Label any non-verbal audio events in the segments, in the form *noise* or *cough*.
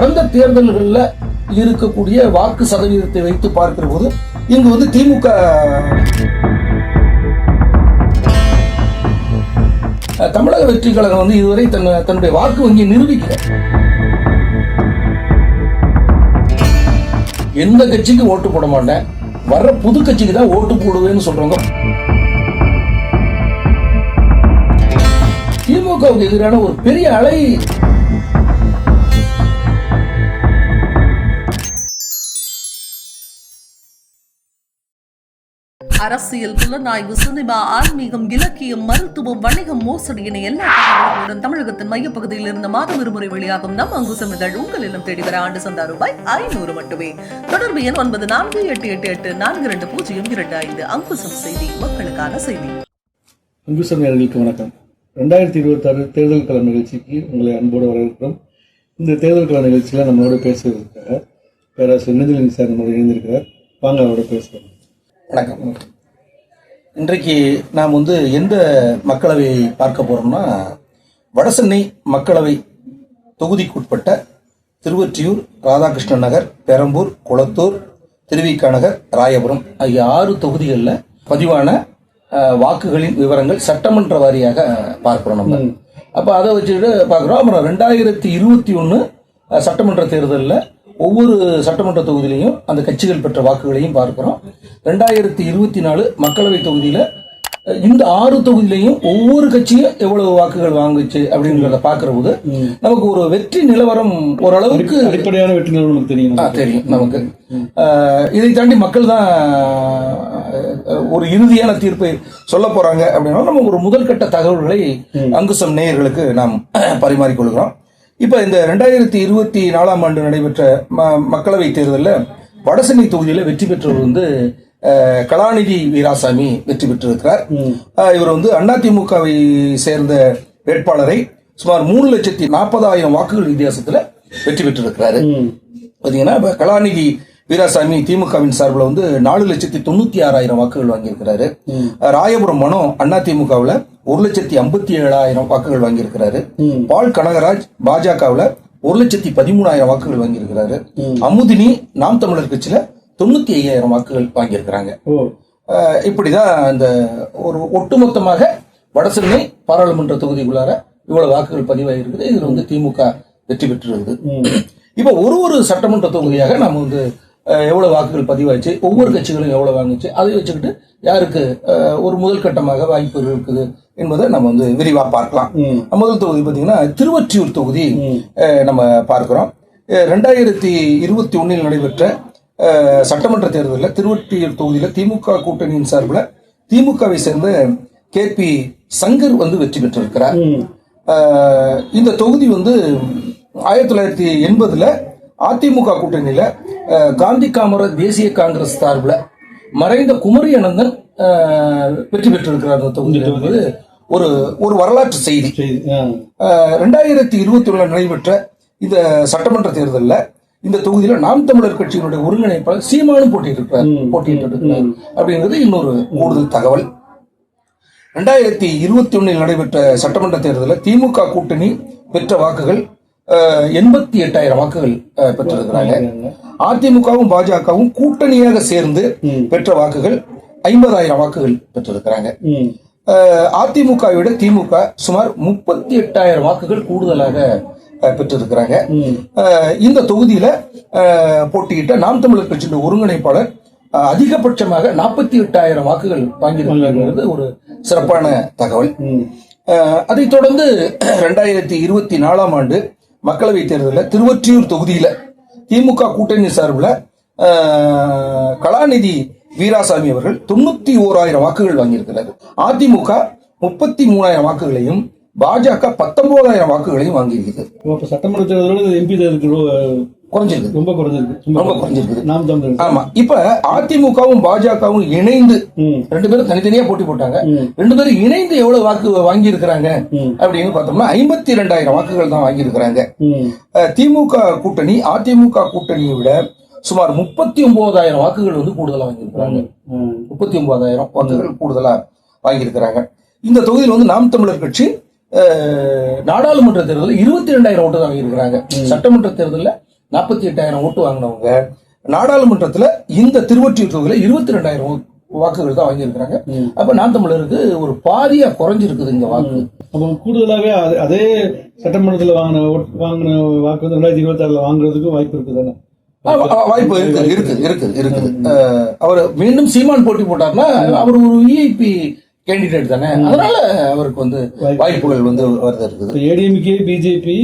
கடந்த தேர்தல்களில் இருக்கக்கூடிய வாக்கு சதவீதத்தை வைத்து பார்க்கிற போது இங்கு வந்து திமுக தமிழக வெற்றி கழகம் வந்து இதுவரை தன் தன்னுடைய வாக்கு வங்கியை நிரூபிக்கல. எந்த கட்சிக்கு ஓட்டு போட மாட்டேன் வர்ற புது கட்சிக்கு தான் ஓட்டு போடுவேன்னு சொல்றவங்க. திமுகவுக்கு எதிரான ஒரு பெரிய அலை அரசியல் புலனாய்வு சினிமா ஆன்மீகம் இலக்கியம் மருத்துவம் வணிகம் மோசடி என எல்லா தகவல்களுடன் தமிழகத்தின் மையப்பகுதியில் இருந்து மாதம் இருமுறை வெளியாகும் நம் அங்குசம் இதழ் உங்கள் இல்லம் தேடி வர ஆண்டு சந்தா ரூபாய் ஐநூறு மட்டுமே. தொடர்பு எண் ஒன்பது நான்கு எட்டு எட்டு எட்டு நான்கு இரண்டு பூஜ்ஜியம் இரண்டு ஐந்து. அங்குசம் செய்தி மக்களுக்கான செய்தி. அங்குசம் நேயர்களுக்கு வணக்கம். ரெண்டாயிரத்தி இருபத்தாறு தேர்தல் கள நிகழ்ச்சிக்கு உங்களை அன்போடு வரவேற்கிறோம். இந்த தேர்தல் கள நிகழ்ச்சியில் நம்மளோட பேசுவதற்காக பேராசிரியர் நெஞ்சிலின் சார் நம்மளோட இணைந்திருக்கிறார். வாங்க அவரோட பேசுவோம். வணக்கம். இன்றைக்கு நாம் வந்து எந்த மக்களவை பார்க்க போறோம்னா வடசென்னை மக்களவை தொகுதிக்குட்பட்ட திருவொற்றியூர் ராதாகிருஷ்ணன் நகர் பெரம்பூர் குளத்தூர் திருவிக்கா நகர் ராயபுரம் ஆகிய ஆறு தொகுதிகளில் பதிவான வாக்குகளின் விவரங்கள் சட்டமன்ற வாரியாக பார்க்கிறோம் நம்ம. அப்போ அதை வச்சுக்கிட்டு பார்க்குறோம். அப்புறம் ரெண்டாயிரத்தி இருபத்தி ஒன்று சட்டமன்ற தேர்தலில் ஒவ்வொரு சட்டமன்ற தொகுதியிலையும் அந்த கட்சிகள் பெற்ற வாக்குகளையும் பார்க்கிறோம். ரெண்டாயிரத்தி இருபத்தி நாலு மக்களவை தொகுதியில் இந்த ஆறு தொகுதியிலையும் ஒவ்வொரு கட்சியும் எவ்வளவு வாக்குகள் வாங்குச்சு அப்படிங்கிறத பார்க்கிற போது நமக்கு ஒரு வெற்றி நிலவரம் ஓரளவுக்கு அடிப்படையான வெற்றி நிலவரம் நமக்கு தெரியும் தெரியும் நமக்கு. இதை தாண்டி மக்கள் தான் ஒரு இறுதியான தீர்ப்பை சொல்ல போறாங்க அப்படின்னா நம்ம ஒரு முதல்கட்ட தகவல்களை அங்குசம் நேயர்களுக்கு நாம் பரிமாறிக்கொள்கிறோம் இப்ப இந்த ரெண்டாயிரத்தி இருபத்தி நாலாம் ஆண்டு நடைபெற்ற ம- மக்களவை தேர்தலில் வடசென்னை தொகுதியில் வெற்றி பெற்றவர் வந்து கலாநிதி வீராசாமி வெற்றி பெற்றிருக்கிறார். இவர் வந்து அதிமுகவை சேர்ந்த வேட்பாளரை சுமார் மூணு லட்சத்தி நாற்பதாயிரம் வாக்குகள் வித்தியாசத்துல வெற்றி பெற்றிருக்கிறாரு. பாத்தீங்கன்னா இப்ப கலாநிதி வீராசாமி திமுகவின் சார்பில் வந்து நாலு லட்சத்தி தொண்ணூத்தி ஆறாயிரம் வாக்குகள் வாங்கியிருக்கிறாரு. ராயபுரம் மனோ அண்ணா திமுகவுல ஒரு லட்சத்தி ஐம்பத்தி ஏழாயிரம் வாக்குகள் வாங்கியிருக்கிறாரு. பால் கனகராஜ் பாஜகவுல ஒரு லட்சத்தி பதிமூணாயிரம் வாக்குகள் வாங்கியிருக்கிறாரு. அமுதினி நாம் தமிழர் கட்சியில தொண்ணூத்தி ஐயாயிரம் வாக்குகள் வாங்கியிருக்கிறாங்க. இப்படிதான் இந்த ஒரு ஒட்டுமொத்தமாக வடசென்னை பாராளுமன்ற தொகுதிக்குள்ளார இவ்வளவு வாக்குகள் பதிவாகிருக்குது இதுல வந்து திமுக வெற்றி பெற்றிருக்குது. இப்போ ஒரு ஒரு சட்டமன்ற தொகுதியாக நம்ம வந்து அஹ், எவ்வளவு வாக்குகள் பதிவாச்சு ஒவ்வொரு கட்சிகளும் எவ்வளவு வாங்குச்சு? அதை வச்சுக்கிட்டு யாருக்கு ஒரு முதல் கட்டமாக வாய்ப்பு இருக்குது என்பதை நம்ம வந்து விரிவா பார்க்கலாம். முதல் தொகுதி பார்த்தீங்கன்னா திருவொற்றியூர் தொகுதி நம்ம பார்க்கிறோம். ரெண்டாயிரத்தி இருபத்தி ஒன்னில் நடைபெற்ற சட்டமன்ற தேர்தலில் திருவொற்றியூர் தொகுதியில் திமுக கூட்டணியின் சார்பில் திமுகவை சேர்ந்த கே பி சங்கர் வந்து வெற்றி பெற்றிருக்கிறார். இந்த தொகுதி வந்து ஆயிரத்தி தொள்ளாயிரத்தி எண்பதுல அதிமுக கூட்டணியில காந்தி காமராஜ் தேசிய காங்கிரஸ் சார்பில் மறைந்த குமரி அனந்தன் வெற்றி பெற்றிருக்கிறார் அந்த என்பது ஒரு ஒரு வரலாற்று செய்தி. ரெண்டாயிரத்தி இருபத்தி ஒண்ணுல நடைபெற்ற இந்த சட்டமன்ற தேர்தலில் இந்த தொகுதியில நாம் தமிழர் கட்சியினுடைய ஒருங்கிணைப்பாளர் சீமானும் போட்டிட்டு இருக்கிறார் அப்படிங்கிறது இன்னொரு கூடுதல் தகவல். ரெண்டாயிரத்தி இருபத்தி ஒன்னில் நடைபெற்ற சட்டமன்ற தேர்தலில் திமுக கூட்டணி பெற்ற வாக்குகள் எண்பத்தி எட்டாயிரம் வாக்குகள் பெற்றிருக்கிறாங்க. அதிமுகவும் பாஜகவும் கூட்டணியாக சேர்ந்து பெற்ற வாக்குகள் ஐம்பதாயிரம் வாக்குகள் பெற்றிருக்கிறாங்க. அதிமுகவை விட திமுக சுமார் முப்பத்தி எட்டாயிரம் வாக்குகள் கூடுதலாக பெற்றிருக்கிறாங்க. இந்த தொகுதியில போட்டியிட்ட நாம் தமிழர் கட்சியின் ஒருங்கிணைப்பாளர் அதிகபட்சமாக நாற்பத்தி எட்டாயிரம் வாக்குகள் வாங்கியிருக்கிறது ஒரு சிறப்பான தகவல். அதைத் தொடர்ந்து ரெண்டாயிரத்தி இருபத்தி நாலாம் ஆண்டு மக்களவை தேர்தலில் திருவொற்றியூர் தொகுதியில் திமுக கூட்டணி சார்பில் கலாநிதி வீராசாமி அவர்கள் தொண்ணூத்தி ஓராயிரம் வாக்குகள் வாங்கியிருக்கிறார். அதிமுக முப்பத்தி மூணாயிரம் வாக்குகளையும் பாஜக பத்தொன்பதாயிரம் வாக்குகளையும் வாங்கியிருக்கிறது. சட்டமன்ற தேர்தலோட எம்பி தேர்தலுக்கு குறைஞ்சிருக்கு. ரொம்ப குறைஞ்சிருக்கு. ரொம்ப குறைஞ்சிருக்குது நாம் தமிழர் ஆமா. இப்ப அதிமுகவும் பாஜகவும் இணைந்து. ரெண்டு பேரும் தனித்தனியா போட்டி போட்டாங்க. ரெண்டு பேரும் இணைந்து எவ்வளவு வாக்கு வாங்கி இருக்கிறாங்க அப்படின்னு பார்த்தோம்னா ஐம்பத்தி ரெண்டாயிரம் வாக்குகள் தான் வாங்கி இருக்கிறாங்க திமுக கூட்டணி அதிமுக கூட்டணியை விட சுமார் முப்பத்தி ஒன்பதாயிரம் வாக்குகள் வந்து கூடுதலா வாங்கியிருக்கிறாங்க. முப்பத்தி ஒன்பதாயிரம் வாக்குகள் கூடுதலா வாங்கியிருக்கிறாங்க. இந்த தொகுதியில் வந்து நாம் தமிழர் கட்சி நாடாளுமன்ற தேர்தலில் இருபத்தி ரெண்டாயிரம் ஓட்டு தான் வாங்கியிருக்கிறாங்க. சட்டமன்ற தேர்தலில் நாற்பத்தி எட்டாயிரம் ஓட்டு வாங்கினவங்க. நாடாளுமன்றத்துல இந்த திருவொற்றியூர் தொகுதியில இருபத்தி ரெண்டாயிரம் வாக்குகள் தான் வாங்கியிருக்கிறாங்க. அப்ப நான் தமிழருக்கு ஒரு பாதியா குறைஞ்சிருக்குது இந்த வாக்கு. அப்போ கூடுதலாகவே அதே- சட்டமன்றத்தில் வாங்கின வாங்கின வாக்கு வந்து ரெண்டாயிரத்தி இருபத்தி ஆறுல வாங்குறதுக்கும் வாய்ப்பு இருக்கு தானே ஆ, வா- வாய்ப்பு இருக்குது இருக்குது இருக்குது இருக்குது அவர் மீண்டும் சீமான் போட்டி போட்டார்னா அவர் ஒரு விஐபி கேண்டிடேட் தானே. அதனால அவருக்கு வந்து வாய்ப்புகள் வந்து வருது இருக்குது. ஏடிஎம்கே பிஜேபி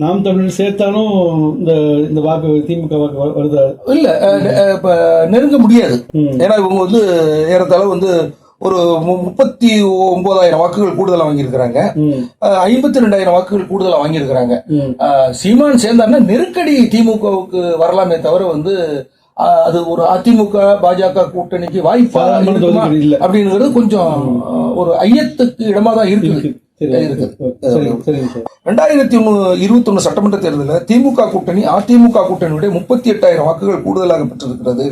நாம் தமிழர் சேர்த்தாலும் இந்த இந்த வாக்கு திமுக வாக்கு வருதா? இல்ல இப்ப நெருங்க முடியாது. ஏன்னா இவங்க வந்து ஏறத்தாழ வந்து ஒரு முப்பத்தி ஒன்பதாயிரம் வாக்குகள் கூடுதலா வாங்கியிருக்கிறாங்க. ஐம்பத்தி ரெண்டாயிரம் வாக்குகள் கூடுதலா வாங்கியிருக்கிறாங்க. சீமான் சேர்ந்தாருன்னா நெருக்கடி திமுகவுக்கு வரலாமே தவிர வந்து அது ஒரு அதிமுக பாஜக கூட்டணிக்கு வாய்ப்பா. அப்படிங்கிறது கொஞ்சம் ஒரு ஐயத்துக்கு இடமா தான் இருக்குது. ரெண்டாயிரத்தி இருபத்தி ஒண்ணு சட்டமன்ற தேர்தலில் திமுக கூட்டணி அதிமுக கூட்டணியுடைய முப்பத்தி எட்டாயிரம் வாக்குகள் கூடுதலாக பெற்றிருக்கிறது.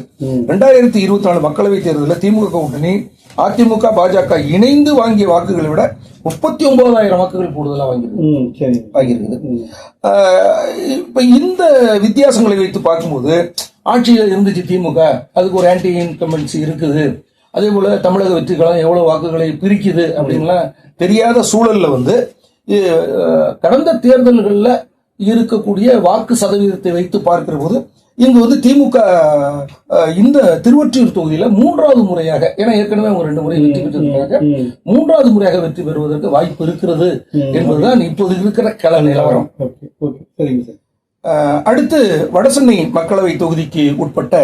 ரெண்டாயிரத்தி இருபத்தி நாலு மக்களவைத் தேர்தலில் திமுக கூட்டணி அதிமுக பாஜக இணைந்து வாங்கிய வாக்குகளை விட முப்பத்தி ஒன்பதாயிரம் வாக்குகள் கூடுதலாக வாங்கியிருக்கு. வாங்கியிருக்குது. இப்ப இந்த வித்தியாசங்களை வைத்து பார்க்கும்போது ஆட்சியில் இருந்துச்சு திமுக. அதுக்கு ஒரு ஆன்டி இன்கம்பன்சி இருக்குது. அதே போல தமிழக வெற்றி கழகம் எவ்வளவு வாக்குகளை பிரிக்குது அப்படின்லாம் தெரியாத சூழல்ல வந்து கடந்த தேர்தல்களில் இருக்கக்கூடிய வாக்கு சதவீதத்தை வைத்து பார்க்கிற போது இங்கு வந்து திமுக இந்த திருவொற்றியூர் தொகுதியில மூன்றாவது முறையாக ஏன்னா ஏற்கனவே அவங்க ரெண்டு முறை வெற்றி பெற்றிருக்காங்க மூன்றாவது முறையாக வெற்றி பெறுவதற்கு வாய்ப்பு இருக்கிறது என்பதுதான் இப்போது இருக்கிற கள நிலவரம். அடுத்து வடசென்னை மக்களவை தொகுதிக்கு உட்பட்ட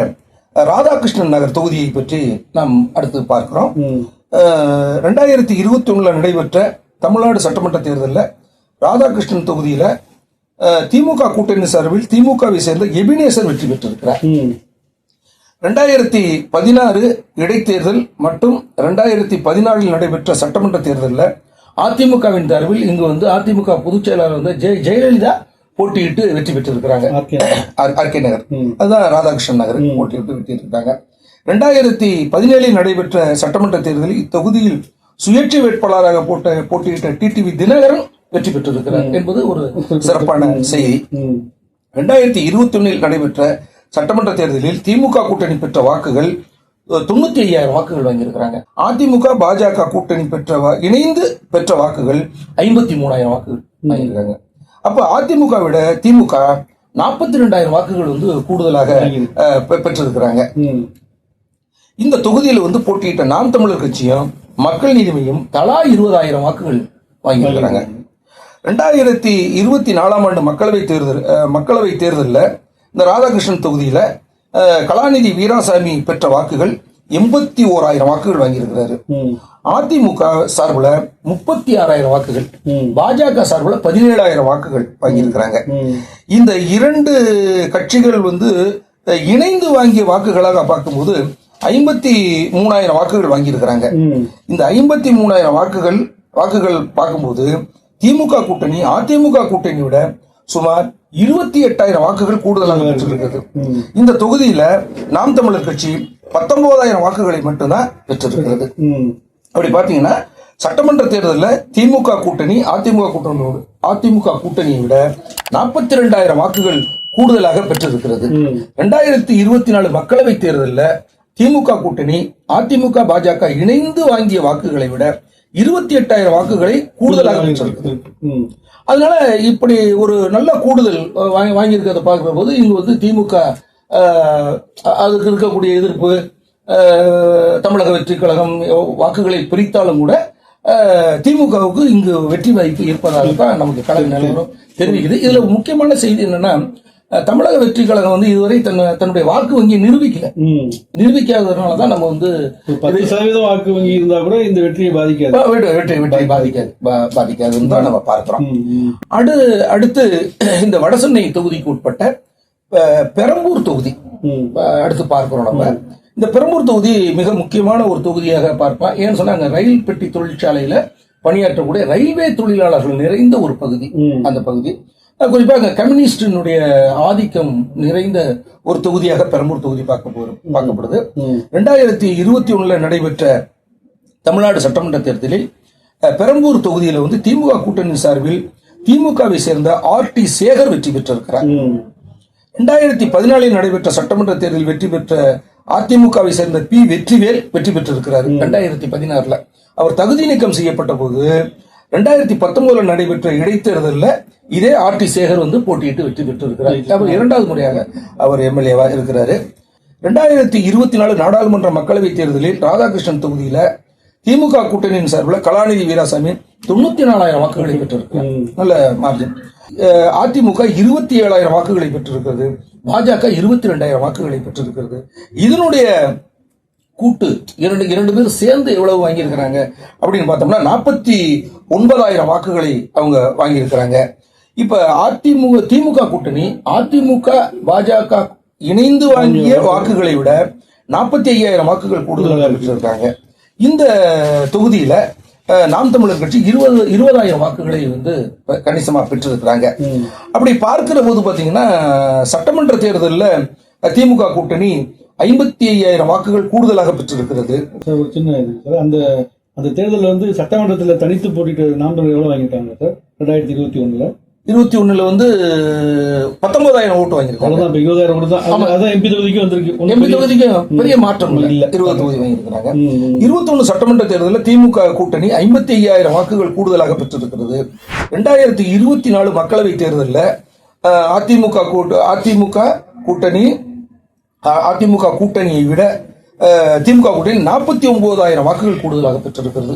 ராதாகிருஷ்ணன் நகர் தொகுதியை பற்றி நாம் அடுத்து பார்க்கிறோம். ரெண்டாயிரத்தி இருபத்தி ஒன்றில் நடைபெற்ற தமிழ்நாடு சட்டமன்ற தேர்தலில் ராதாகிருஷ்ணன் தொகுதியில் திமுக கூட்டணி சார்பில் திமுகவை சேர்ந்த எபினேசர் வெற்றி பெற்றிருக்கிறார். ரெண்டாயிரத்தி பதினாறு இடைத்தேர்தல் மற்றும் ரெண்டாயிரத்தி பதினாலில் நடைபெற்ற சட்டமன்ற தேர்தலில் அதிமுகவின் சார்பில் இங்கு வந்து அதிமுக பொதுச் செயலாளர் வந்து ஜெய ஜெயலலிதா போட்டியிட்டு வெற்றி பெற்றிருக்கிறாங்க. ஆர்கே நகர். அதுதான் ராதாகிருஷ்ணன் நகர் போட்டியிட்டு வெற்றி இருக்காங்க ரெண்டாயிரத்தி பதினேழில் நடைபெற்ற சட்டமன்ற தேர்தலில் இத்தொகுதியில் சுயேட்சை வேட்பாளராக போட்ட போட்டியிட்ட டிடிவி தினகரன் வெற்றி பெற்றிருக்கிறார் என்பது ஒரு சிறப்பான செய்தி. ரெண்டாயிரத்தி இருபத்தி ஒன்னில் நடைபெற்ற சட்டமன்ற தேர்தலில் திமுக கூட்டணி பெற்ற வாக்குகள் தொண்ணூத்தி ஐயாயிரம் வாக்குகள் வாங்கியிருக்கிறாங்க. அதிமுக பாஜக கூட்டணி பெற்ற இணைந்து பெற்ற வாக்குகள் ஐம்பத்தி மூணாயிரம் வாக்குகள் வாங்கியிருக்காங்க. அப்ப அதிமுக விட திமுக நாற்பத்தி ரெண்டாயிரம் வாக்குகள் வந்து கூடுதலாக பெற்றிருக்கிறாங்க. இந்த தொகுதியில் வந்து போட்டியிட்ட நாம் தமிழர் கட்சியும் மக்கள் நீதிமையும் தலா இருபதாயிரம் வாக்குகள் வாங்கியிருக்கிறாங்க. ரெண்டாயிரத்தி இருபத்தி நாலாம் ஆண்டு மக்களவை தேர்தல் மக்களவை தேர்தலில் இந்த ராதாகிருஷ்ணன் தொகுதியில கலாநிதி வீராசாமி பெற்ற வாக்குகள் எண்பத்தி ஓராயிரம் வாக்குகள் வாங்கியிருக்கிறாரு. அதிமுக சார்பில் முப்பத்தி ஆறாயிரம் வாக்குகள். பாஜக சார்பில் பதினேழாயிரம் வாக்குகள் வாங்கியிருக்கிறாங்க. இந்த இரண்டு கட்சிகள் வந்து இணைந்து வாங்கிய வாக்குகளாக பார்க்கும்போது ஐம்பத்தி மூணாயிரம் வாக்குகள் வாங்கியிருக்கிறாங்க. இந்த ஐம்பத்தி மூணாயிரம் வாக்குகள் வாக்குகள் பார்க்கும்போது திமுக கூட்டணி அதிமுக கூட்டணி விட சுமார் இருபத்தி எட்டாயிரம் வாக்குகள் கூடுதலாக பெற்றிருக்கிறது. இந்த தொகுதியில நாம் தமிழர் கட்சி பத்தொன்பதாயிரம் வாக்குகளை மட்டும்தான் பெற்றிருக்கிறது. அப்படி பாத்தீங்கன்னா சட்டமன்ற தேர்தலில் திமுக கூட்டணி அதிமுக கூட்டணியோடு அதிமுக கூட்டணியை விட நாற்பத்தி ரெண்டாயிரம் வாக்குகள் கூடுதலாக பெற்றிருக்கிறது. ரெண்டாயிரத்தி இருபத்தி நாலு மக்களவை தேர்தலில் திமுக கூட்டணி அதிமுக பாஜக இணைந்து வாங்கிய வாக்குகளை விட இருபத்தி எட்டாயிரம் வாக்குகளை கூடுதலாக அதனால இப்படி ஒரு நல்ல கூடுதல் வாங்கி வாங்கியிருக்கிறத பார்க்குற போது இங்கு வந்து திமுக அதுக்கு இருக்கக்கூடிய எதிர்ப்பு தமிழக வெற்றி கழகம் வாக்குகளை பிரித்தாலும் கூட திமுகவுக்கு இங்கு வெற்றி வாய்ப்பு இருப்பதாக தான் நமக்கு கள நிலவரம் தெரிவிக்குது. இதுல முக்கியமான செய்தி என்னன்னா தமிழக வெற்றி கழகம் வந்து இதுவரை தன் தன்னுடைய வாக்கு வங்கியை நிரூபிக்கல. நிரூபிக்காததுனால தான் நம்ம வந்து பத்து சதவீதம் வாக்கு வங்கி இருந்தா கூட இந்த வெற்றியை பாதிக்காது. வெற்றி வெற்றி வெற்றி பாதிக்காது. பாதிக்காதுன்னு தான் நம்ம பார்க்கிறோம். அடு அடுத்து *clears throat* இந்த வடசென்னை தொகுதிக்கு உட்பட்ட பெரம்பூர் தொகுதி. அடுத்து பார்க்கிறோம் நம்ம. இந்த பெரம்பூர் தொகுதி மிக முக்கியமான ஒரு தொகுதியாக பார்ப்போம் ஏன்னு சொன்னா அங்க ரயில் பெட்டி தொழிற்சாலையில பணியாற்றக்கூடிய ரயில்வே தொழிலாளர்கள் நிறைந்த ஒரு பகுதி. அந்த பகுதி. அஹ், குறிப்பா அங்க கம்யூனிஸ்டினுடைய ஆதிக்கம் நிறைந்த ஒரு தொகுதியாக பெரம்பூர் தொகுதி பார்க்க போறோம் பார்க்கப்படுது. ரெண்டாயிரத்தி இருபத்தி ஒண்ணுல நடைபெற்ற தமிழ்நாடு சட்டமன்ற தேர்தலில் பெரம்பூர் தொகுதியில் வந்து திமுக கூட்டணி சார்பில் திமுகவை சேர்ந்த ஆர் டி சேகர் வெற்றி பெற்றிருக்கிறார். ரெண்டாயிரத்தி பதினாலில் நடைபெற்ற சட்டமன்ற தேர்தலில் வெற்றி பெற்ற அதிமுகவை சேர்ந்த பி வெற்றிவேல் வெற்றி பெற்றிருக்கிறார். ரெண்டாயிரத்தி பதினாறுல. அவர் தகுதி நீக்கம் செய்யப்பட்ட போது ரெண்டாயிரத்தி பத்தொன்பதுல நடைபெற்ற இடைத்தேர்தலில் இதே ஆர் டி சேகர் வந்து போட்டியிட்டு வெற்றி பெற்றிருக்கிறார். அவர் இரண்டாவது முறையாக அவர் எம்எல்ஏவா இருக்கிறாரு. ரெண்டாயிரத்தி இருபத்தி நாலு நாடாளுமன்ற மக்களவைத் தேர்தலில் ராதாகிருஷ்ணன் தொகுதியில திமுக கூட்டணியின் சார்பில் கலாநிதி வீராசாமி தொண்ணூத்தி நாலாயிரம் வாக்குகளை பெற்றிருக்கிறார். நல்ல மார்ஜின் அதிமுக இருபத்தி ஏழாயிரம் வாக்குகளை பெற்றிருக்கிறது. பாஜக இருபத்தி ரெண்டாயிரம் வாக்குகளை பெற்றிருக்கிறது. இதனுடைய கூட்டு. இரண்டு இரண்டு பேரும் சேர்ந்து எவ்வளவு வாங்கியிருக்கிறாங்க? அப்படின்னு பார்த்தோம்னா நாற்பத்தி ஒன்பதாயிரம் வாக்குகளை அவங்க வாங்கியிருக்கிறாங்க. இப்ப அதிமுக திமுக கூட்டணி அதிமுக பாஜக இணைந்து வாங்கிய வாக்குகளை விட நாற்பத்தி ஐயாயிரம் வாக்குகள் கூடுதலாக பெற்றிருக்காங்க இந்த தொகுதியில நாம் தமிழர் கட்சி இருபது இருபதாயிரம் வாக்குகளை வந்து ப- கணிசமா பெற்றிருக்கிறாங்க. அப்படி பார்க்கிற போது பாத்தீங்கன்னா சட்டமன்ற தேர்தலில் திமுக கூட்டணி ஐம்பத்தி ஐயாயிரம் வாக்குகள் கூடுதலாக பெற்றிருக்கிறது. ஒரு சின்ன இது. சார் அந்த அந்த தேர்தலில் வந்து சட்டமன்றத்தில் தனித்து போட்டிட்டு நாம் எவ்வளோ வாங்கிட்டாங்க சார்? ரெண்டாயிரத்தி இருபத்தி ஒண்ணுல. இருபத்தி ஒண்ணுல வந்து பத்தொன்பதாயிரம் ஓட்டு வாங்கியிருக்காங்க. இப்போ இருபதாயிரம் கூட தான். அது- அதான் எம்பி தொகுதிக்கு வந்திருக்கு. எம்பி பெரிய- தொகுதிக்கு பெரிய மாற்றம் இல்ல. இருபது தொகுதி வாங்கியிருக்கிறாங்க. இருபத்தொன்னு சட்டமன்ற தேர்தலில் திமுக கூட்டணி ஐம்பத்தி ஐயாயிரம் வாக்குகள் கூடுதலாக பெற்றிருக்கிறது. ரெண்டாயிரத்தி இருபத்தி நாலு மக்களவை தேர்தலில் அதிமுக கூட்டு அதிமுக கூட்டணி அதிமுக கூட்டணியை விட திமுக கூட்டணி நாற்பத்தி ஒன்பதாயிரம் வாக்குகள் கூடுதலாக பெற்றிருக்கிறது.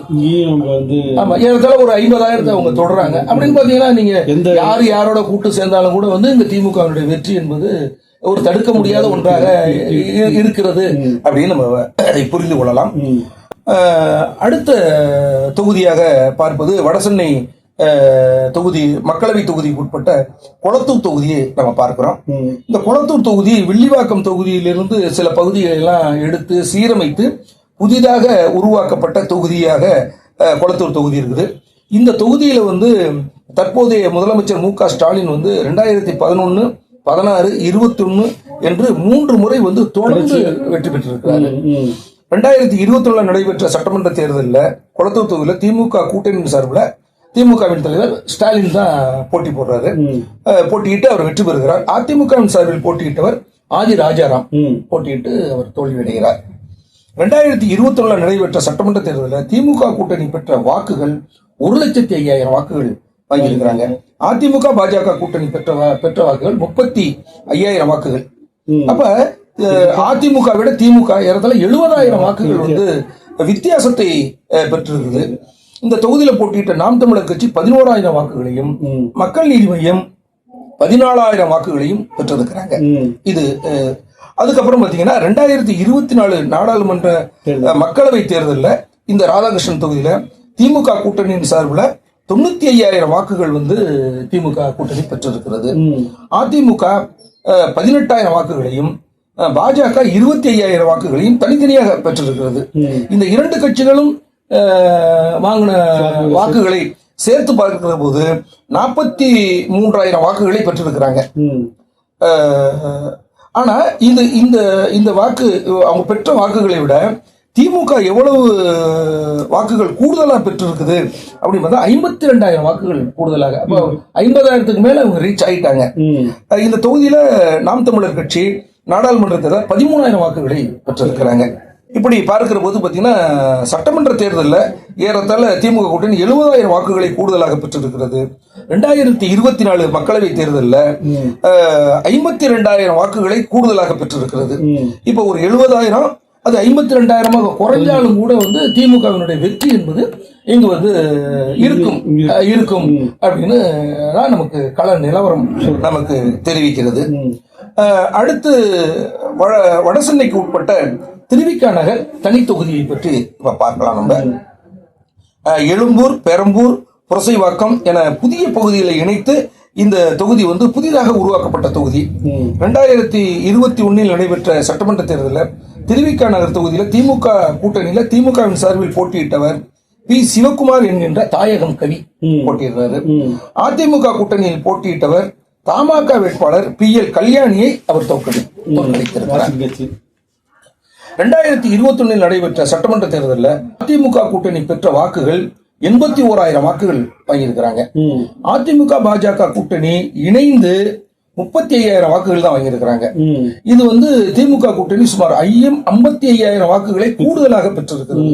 ஆமா ஏறத்தாழ ஒரு ஐம்பதாயிரத்தை அவங்க தொடர்றாங்க அப்படின்னு பாத்தீங்கன்னா நீங்க யார் யாரோட கூட்டு சேர்ந்தாலும் கூட வந்து இந்த திமுகவினுடைய வெற்றி என்பது ஒரு தடுக்க முடியாத ஒன்றாக இருக்கிறது அப்படின்னு நம்ம அதை புரிந்து கொள்ளலாம். அடுத்த தொகுதியாக பார்ப்பது வடசென்னை தொகுதி மக்களவை தொகுதிக்கு உட்பட்ட கொளத்தூர் தொகுதியை நம்ம பார்க்கிறோம். இந்த கொளத்தூர் தொகுதி வில்லிவாக்கம் தொகுதியிலிருந்து சில பகுதிகளை எல்லாம் எடுத்து சீரமைத்து புதிதாக உருவாக்கப்பட்ட தொகுதியாக கொளத்தூர் தொகுதி இருக்குது இந்த தொகுதியில வந்து தற்போதைய முதலமைச்சர் மு க ஸ்டாலின் வந்து ரெண்டாயிரத்தி பதினொன்னு பதினாறு இருபத்தி என்று மூன்று முறை வந்து தொடர்ந்து வெற்றி பெற்றிருக்கிறாரு. ரெண்டாயிரத்தி இருபத்தி நடைபெற்ற சட்டமன்ற தேர்தலில் கொளத்தூர் தொகுதியில் திமுக கூட்டணியின் சார்பில் திமுகவின் தலைவர் ஸ்டாலின் தான் போட்டி போடுறாரு. போட்டியிட்டு அவர் வெற்றி பெறுகிறார். அதிமுகவின் சார்பில் போட்டியிட்டவர் ஆதி ராஜாராம். போட்டியிட்டு அவர் தோல்வியடைகிறார். ரெண்டாயிரத்தி இருபத்தி நடைபெற்ற சட்டமன்ற தேர்தலில் திமுக கூட்டணி பெற்ற வாக்குகள் ஒரு லட்சத்தி ஐயாயிரம் வாக்குகள் வாங்கியிருக்கிறாங்க. அதிமுக பாஜக கூட்டணி பெற்ற பெற்ற வாக்குகள் முப்பத்தி ஐயாயிரம் வாக்குகள். அப்ப அதிமுக விட திமுக ஏறத்தாழ எழுபதாயிரம் வாக்குகள் வந்து வித்தியாசத்தை பெற்றிருக்குது. இந்த தொகுதியில போட்டியிட்ட நாம் தமிழர் கட்சி பதினோராயிரம் வாக்குகளையும். மக்கள் நீதி மையம் பதினாலாயிரம் வாக்குகளையும் பெற்றிருக்கிறாங்க. இது அதுக்கப்புறம் பாத்தீங்கன்னா ரெண்டாயிரத்தி இருபத்தி நாலு நாடாளுமன்ற மக்களவை தேர்தலில் இந்த ராதாகிருஷ்ணன் தொகுதியில திமுக கூட்டணியின் சார்பில் தொண்ணூத்தி ஐயாயிரம் வாக்குகள் வந்து திமுக கூட்டணி பெற்றிருக்கிறது. அதிமுக பதினெட்டாயிரம் வாக்குகளையும் பாஜக இருபத்தி ஐயாயிரம் வாக்குகளையும் தனித்தனியாக பெற்றிருக்கிறது. இந்த இரண்டு கட்சிகளும் வாங்கின வாக்குகளை சேர்த்து பார்க்கிற போது நாற்பத்தி மூன்றாயிரம் வாக்குகளை பெற்றிருக்கிறாங்க. ஆனா இது இந்த இந்த வாக்கு அவங்க பெற்ற வாக்குகளை விட திமுக எவ்வளவு வாக்குகள் கூடுதலா பெற்றிருக்குது அப்படின்னு பார்த்தா ஐம்பத்தி ரெண்டாயிரம் வாக்குகள் கூடுதலாக. அப்போ ஐம்பதாயிரத்துக்கு மேல அவங்க ரீச் ஆயிட்டாங்க. இந்த தொகுதியில நாம் தமிழர் கட்சி நாடாளுமன்ற தேர்தல் பதிமூணாயிரம் வாக்குகளை பெற்றிருக்கிறாங்க. இப்படி பார்க்கிற போது பாத்தீங்கன்னா சட்டமன்ற தேர்தலில் ஏறத்தாழ திமுக கூட்டணி எழுபதாயிரம் வாக்குகளை கூடுதலாக பெற்றிருக்கிறது. ரெண்டாயிரத்தி இருபத்தி நாலு மக்களவை தேர்தலில் ஐம்பத்தி ரெண்டாயிரம் வாக்குகளை கூடுதலாக பெற்றிருக்கிறது. இப்போ ஒரு எழுபதாயிரம் அது ஐம்பத்தி ரெண்டாயிரமாக குறைஞ்சாலும் கூட வந்து திமுகவினுடைய வெற்றி என்பது இங்கு வந்து இருக்கும். இருக்கும். அப்படின்னு தான் நமக்கு கள நிலவரம் நமக்கு தெரிவிக்கிறது. அடுத்து வட வடசென்னைக்கு உட்பட்ட திருவிக்கா நகர் தனி தொகுதியை பற்றி இப்ப பார்க்கலாம் நம்ம. எழும்பூர் பெரம்பூர் புரசைவாக்கம் என புதிய பகுதிகளை இணைத்து இந்த தொகுதி வந்து புதிதாக உருவாக்கப்பட்ட தொகுதி. ரெண்டாயிரத்தி இருபத்தி ஒன்னில் நடைபெற்ற சட்டமன்ற தேர்தலில் திருவிக்கா நகர் தொகுதியில் திமுக கூட்டணியில் திமுகவின் சார்பில் போட்டியிட்டவர் பி. சிவகுமார் என்கின்ற தாயகம் கவி போட்டியிடுறாரு. அதிமுக கூட்டணியில் போட்டியிட்டவர் தமாக வேட்பாளர் பி. எல். கல்யாணியை அவர் தோற்கடி தோற்கடித்திருக்கிறார். ரெண்டாயிரத்தி இருபத்தி ஒன்னில் நடைபெற்ற சட்டமன்ற தேர்தலில் அதிமுக கூட்டணி பெற்ற வாக்குகள் எண்பத்தி ஓராயிரம் வாக்குகள் வாங்கியிருக்கிறாங்க. அதிமுக பாஜக கூட்டணி இணைந்து முப்பத்தி ஐயாயிரம் வாக்குகள் தான் வாங்கியிருக்கிறாங்க. இது வந்து திமுக கூட்டணி சுமார் ஐயம் ஐம்பத்தி ஐயாயிரம் வாக்குகளை கூடுதலாக பெற்றிருக்கிறது.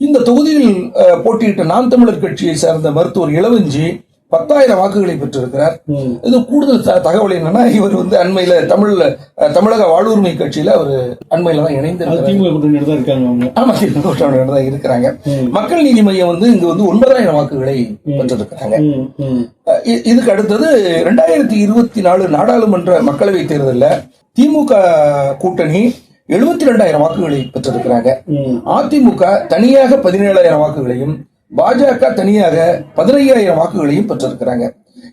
இந்த தொகுதியில் போட்டியிட்ட நாம் தமிழர் கட்சியை சார்ந்த மருத்துவர் இளவஞ்சி பத்தாயிரம் வாக்குகளை பெற்றிருக்கிறார். இது கூடுதல் தகவல் என்னன்னா இவர் வந்து அண்மையில தமிழ்ல தமிழக வாழ்வுரிமை கட்சியில அவர் அண்மையில தான் அவங்க. ஆமா திமுக தான் இருக்கிறாங்க. மக்கள் நீதி மையம் வந்து இங்க வந்து ஒன்பதாயிரம் வாக்குகளை பெற்றிருக்கிறாங்க. இதுக்கு அடுத்தது ரெண்டாயிரத்தி இருபத்தி நாலு நாடாளுமன்ற மக்களவைத் தேர்தலில் திமுக கூட்டணி எழுபத்தி ரெண்டாயிரம் வாக்குகளை பெற்றிருக்கிறாங்க. அதிமுக தனியாக பதினேழாயிரம் வாக்குகளையும் பாஜக தனியாக பதினையாயிரம் வாக்குகளையும் பெற்றிருக்கிறாங்க.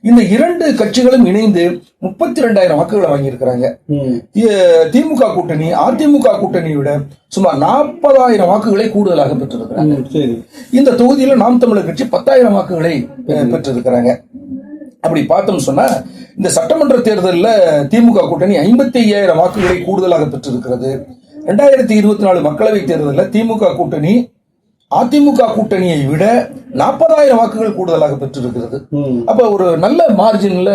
இந்த இரண்டு கட்சிகளும் இணைந்து முப்பத்தி ரெண்டாயிரம் வாக்குகளை வாங்கியிருக்கிறாங்க. திமுக கூட்டணி அதிமுக கூட்டணியை விட சுமார் நாற்பதாயிரம் வாக்குகளை கூடுதலாக பெற்றிருக்கிறாங்க. இந்த தொகுதியில நாம் தமிழர் கட்சி பத்தாயிரம் வாக்குகளை பெற்றிருக்கிறாங்க. அப்படி பார்த்தோம் சொன்னா இந்த சட்டமன்ற தேர்தலில் திமுக கூட்டணி ஐம்பத்தி ஐயாயிரம் வாக்குகளை கூடுதலாக பெற்றிருக்கிறது. ரெண்டாயிரத்தி இருபத்தி நாலு மக்களவைத் தேர்தலில் திமுக கூட்டணி அதிமுக கூட்டணியை விட நாற்பதாயிரம் வாக்குகள் கூடுதலாக பெற்றிருக்கிறது. அப்ப ஒரு நல்ல மார்ஜின்ல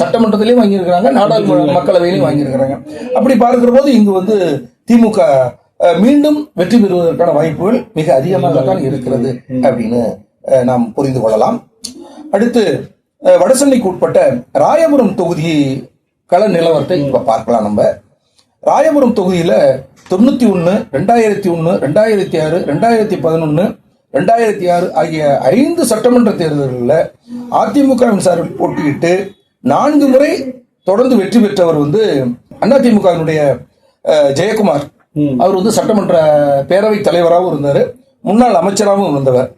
சட்டமன்றத்திலையும் வாங்கியிருக்கிறாங்க நாடாளுமன்ற மக்களவையிலையும் வாங்கியிருக்கிறாங்க. அப்படி பார்க்கிற போது இங்கு வந்து திமுக மீண்டும் வெற்றி பெறுவதற்கான வாய்ப்புகள் மிக அதிகமாக தான் இருக்கிறது அப்படின்னு நாம் புரிந்து கொள்ளலாம். அடுத்து வடசென்னைக்கு உட்பட்ட ராயபுரம் தொகுதி கள நிலவரத்தை இப்ப பார்க்கலாம் நம்ம. ராயபுரம் தொகுதியில தொண்ணூத்தி ஒன்னு ரெண்டாயிரத்தி ஒன்னு ரெண்டாயிரத்தி ஆறு ரெண்டாயிரத்தி பதினொன்னு ரெண்டாயிரத்தி ஆறு ஆகிய ஐந்து சட்டமன்ற தேர்தல்களில் அதிமுகவின் சார்பில் போட்டியிட்டு நான்கு முறை தொடர்ந்து வெற்றி பெற்றவர் வந்து அதிமுகவினுடைய ஜெயக்குமார். அவர் வந்து சட்டமன்ற பேரவைத் தலைவராகவும் இருந்தார். முன்னாள் அமைச்சராகவும் இருந்தவர்.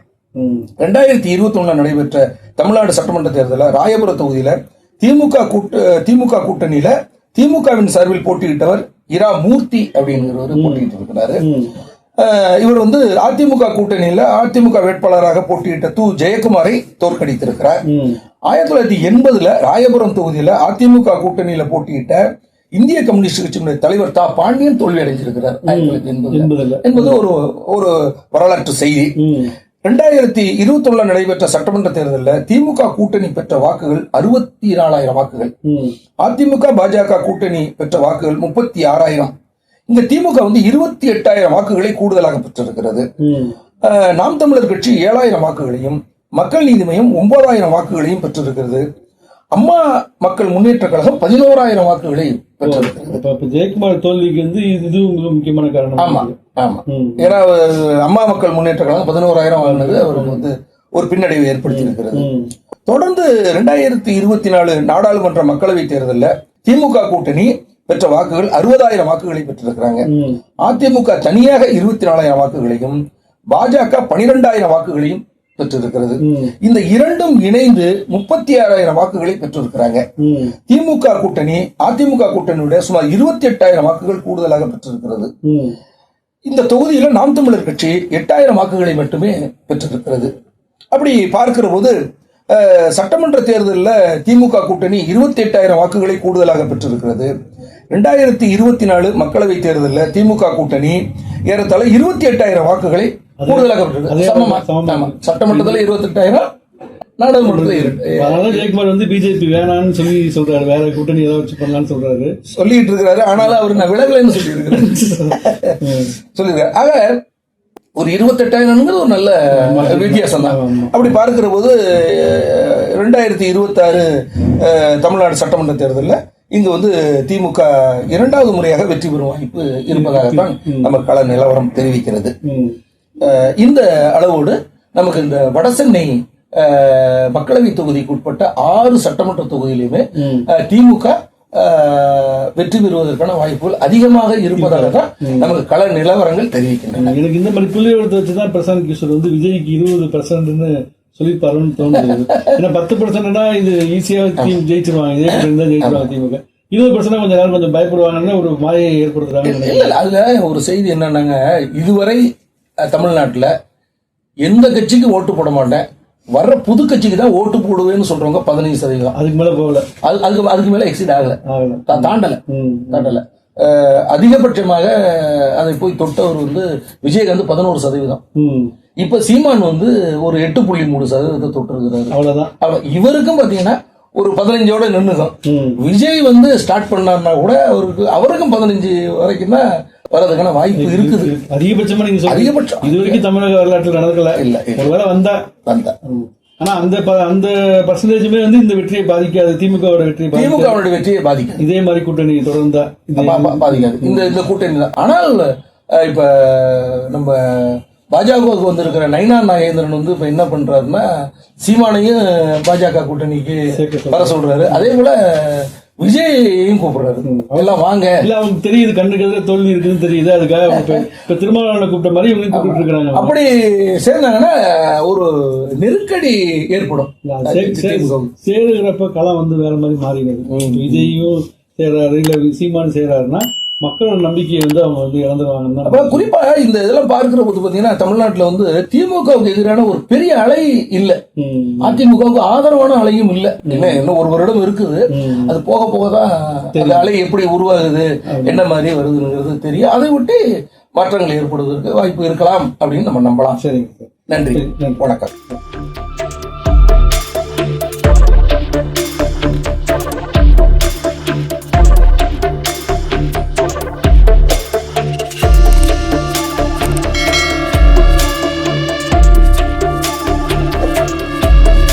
ரெண்டாயிரத்தி இருபத்தி ஒண்ணுல நடைபெற்ற தமிழ்நாடு சட்டமன்ற தேர்தலில் ராயபுர தொகுதியில திமுக கூட்ட திமுக கூட்டணியில திமுகவின் சார்பில் போட்டியிட்டவர் இரா மூர்த்தி அப்படிங்கிறவர் போட்டியிட்டு இருக்கிறாரு இவர் வந்து அதிமுக கூட்டணியில அதிமுக வேட்பாளராக போட்டியிட்ட து ஜெயக்குமாரை தோற்கடித்திருக்கிறார். ஆயிரத்தி தொள்ளாயிரத்தி எண்பதுல ராயபுரம் தொகுதியில அதிமுக கூட்டணியில போட்டியிட்ட இந்திய கம்யூனிஸ்ட் கட்சியினுடைய தலைவர் தா. பாண்டியன் தோல்வி அடைஞ்சிருக்கிறார் என்பது ஒரு ஒரு வரலாற்று செய்தி. ரெண்டாயிரத்தி இருபத்தி ஒண்ணுல நடைபெற்ற சட்டமன்ற தேர்தலில் திமுக கூட்டணி பெற்ற வாக்குகள் அறுபத்தி நாலாயிரம் வாக்குகள் அதிமுக பாஜக கூட்டணி பெற்ற வாக்குகள் முப்பத்தி ஆறாயிரம் இந்த திமுக வந்து இருபத்தி எட்டாயிரம் வாக்குகளை கூடுதலாக பெற்றிருக்கிறது. நாம் தமிழர் கட்சி ஏழாயிரம் வாக்குகளையும் மக்கள் நீதி மையம் ஒன்பதாயிரம் வாக்குகளையும் பெற்றிருக்கிறது. அம்மா மக்கள் முன்னேற்ற கழகம் பதினோராயிரம் வாக்குகளை அப்ப ஜெயக்குமார் தோல்விக்கு வந்து இது உங்களுக்கு முக்கியமான காரணம். ஆமா ஆமா. ஏன்னா அம்மா மக்கள் முன்னேற்ற கழகம் பதினோராயிரம் வாங்கினது அவருக்கு வந்து ஒரு பின்னடைவை ஏற்படுத்தி இருக்கிறது ம். தொடர்ந்து ரெண்டாயிரத்தி இருபத்தி நாலு நாடாளுமன்ற மக்களவைத் தேர்தலில் திமுக கூட்டணி பெற்ற வாக்குகள் அறுபதாயிரம் வாக்குகளை பெற்றிருக்கிறாங்க. அதிமுக தனியாக இருபத்தி நாலாயிரம் வாக்குகளையும் பாஜக பனிரெண்டாயிரம் வாக்குகளையும் பெற்றிருக்கிறது. இந்த இரண்டும் இணைந்து முப்பத்தி ஆறாயிரம் வாக்குகளை பெற்றிருக்கிறாங்க. திமுக கூட்டணி அதிமுக கூட்டணியுடைய சுமார் இருபத்தி எட்டாயிரம் வாக்குகள் கூடுதலாக பெற்றிருக்கிறது. இந்த தொகுதியில நாம் தமிழர் கட்சி எட்டாயிரம் வாக்குகளை மட்டுமே பெற்றிருக்கிறது. அப்படி பார்க்கிற போது சட்டமன்ற தேர்தலில் திமுக கூட்டணி இருபத்தி எட்டாயிரம் வாக்குகளை கூடுதலாக பெற்றிருக்கிறது. ரெண்டாயிரத்தி இருபத்தி நாலு மக்களவைத் தேர்தலில் திமுக கூட்டணி ஏறத்தாழ இருபத்தி எட்டாயிரம் வாக்குகளை கூடுதலாக பெற்றிருக்கு அதே சமமா. ஆமா. சட்டமன்றத்தில் இருபத்தி எட்டாயிரம் நாடாளுமன்றத்தில் ஜெயக்குமார் வந்து பிஜேபி வேணாம்னு சொல்லி சொல்றாரு. வேற கூட்டணி ஏதாவது வச்சு பண்ணலாம்னு சொல்றாரு. சொல்லிட்டு இருக்கிறாரு. ஆனாலும் அவர் நான் விலகலைன்னு ம். சொல்லியிருக்காரு *laughs* ஆக ஒரு இருபத்தெட்டாயிரம்ங்கிறது ஒரு நல்ல வித்தியாசம் தான். அப்படி பார்க்கிற போது ரெண்டாயிரத்தி இருபத்தாறு தமிழ்நாடு சட்டமன்ற தேர்தலில் இங்கு வந்து திமுக இரண்டாவது முறையாக வெற்றி பெறும் வாய்ப்பு இருப்பதாகத்தான் நம்ம கள நிலவரம் தெரிவிக்கிறது. இந்த அளவோடு நமக்கு இந்த வடசென்னை மக்களவை தொகுதிக்கு உட்பட்ட ஆறு சட்டமன்ற தொகுதியிலுமே திமுக வெற்றி பெறுவதற்கான வாய்ப்புகள் அதிகமாக இருப்பதாக தான் நமக்கு கள நிலவரங்கள் தெரிவிக்கின்றன. எனக்கு இந்த மாதிரி புள்ளி விவரத்தை வச்சுதான் பிரசாந்த் கிஷோர் வந்து விஜய்க்கு இருபது பர்சன்ட்னு சொல்லிப்பாருன்னு தோணுது. ஏன்னா பத்து பர்சன்ட்னா இது ஈஸியா ஜெயிச்சிருவாங்க. ஜெயிச்சிருவாங்க திமுக. இருபது பர்சன்ட் கொஞ்சம் நேரம் கொஞ்சம் பயப்படுவாங்கன்னு ஒரு மாயை ஏற்படுத்துறாங்கன்னு நினைக்கிறேன். இல்ல அதுல ஒரு செய்தி என்னன்னாங்க இதுவரை தமிழ்நாட்டுல எந்த கட்சிக்கு ஓட்டு போட மாட்டேன் வர்ற புது கட்சிக்கு தான் ஓட்டு போடுவேன்னு சொல்றவங்க பதினைஞ்சு சதவீதம். அதுக்கு மேல போகல. அது அதுக்கு அதுக்கு மேல எக்ஸிட் ஆகல. தாண்டல. தாண்டல. அதிகபட்சமாக அதை போய் தொட்டவர் வந்து விஜயகாந்த் பதினோரு சதவீதம். ம். இப்ப சீமான் வந்து ஒரு எட்டு புள்ளி மூணு சதவீதத்தை தொட்டிருக்கிறாரு. அவ்வளவுதான். அவ- இவருக்கும் பாத்தீங்கன்னா ஒரு பதினஞ்சோட ம். விஜய் வந்து ஸ்டார்ட் பண்ணாருன்னா கூட அவருக்கு அவருக்கும் பதினஞ்சு வரைக்கும் தான் வர்றதுக்கான வாய்ப்பு இருக்குது. அதிகபட்சமா நீங்க அதிகபட்சம். இது வரைக்கும் தமிழக வரலாற்றில் நடக்கல. இல்ல. ஒருவேளை வந்தா. வந்தா. ஆனா அந்த அந்த பர்சன்டேஜுமே வந்து இந்த வெற்றியை பாதிக்காது. திமுகவோட வெற்றியை திமுகவுடைய வெற்றியை பாதிக்கும் இதே மாதிரி கூட்டணி தொடர்ந்தா பாதிக்காது. இந்த இந்த கூட்டணி தான். ஆனால் இப்ப நம்ம பாஜகவுக்கு வந்திருக்கிற நைனா நாகேந்திரன் வந்து இப்ப என்ன பண்றாருன்னா சீமானையும் பாஜக கூட்டணிக்கு வர சொல்றாரு. அதே போல விஜயையும் கூப்பிடுறாரு. எல்லாம் வாங்க. இல்ல அவங்க தெரியுது கண்ணுக்கு தோல்வி இருக்குன்னு தெரியுது. அதுக்காக இப்ப திருமாவளவனை கூப்பிட்ட மாதிரி இவங்க கூப்பிட்டு இருக்காங்க அப்படி சேர்ந்தாங்கன்னா ஒரு நெருக்கடி ஏற்படும். சேருகிறப்ப களம் வந்து வேற மாதிரி மாறிடுது. விஜயும் சேராரு இல்ல சீமான் சேராருன்னா மக்களோட நம்பிக்கையை வந்து அவங்க வந்து இழந்துருவாங்கன்னு அப்ப தான் குறிப்பா இந்த இதெல்லாம் பார்க்கிற போது பாத்தீங்கன்னா தமிழ்நாட்டுல வந்து திமுகவுக்கு எதிரான ஒரு பெரிய அலை இல்ல. அதிமுகவுக்கு ஆதரவான அலையும் இல்ல. என்ன இன்னும் ஒரு வருடம் இருக்குது. அது போக போக தான் அந்த அலை எப்படி உருவாகுது என்ன மாதிரி வருதுங்கிறது தெரியும். அதை விட்டு மாற்றங்கள் ஏற்படுவதற்கு வாய்ப்பு இருக்கலாம் அப்படின்னு நம்ம நம்பலாம். சரி, நன்றி. வணக்கம்.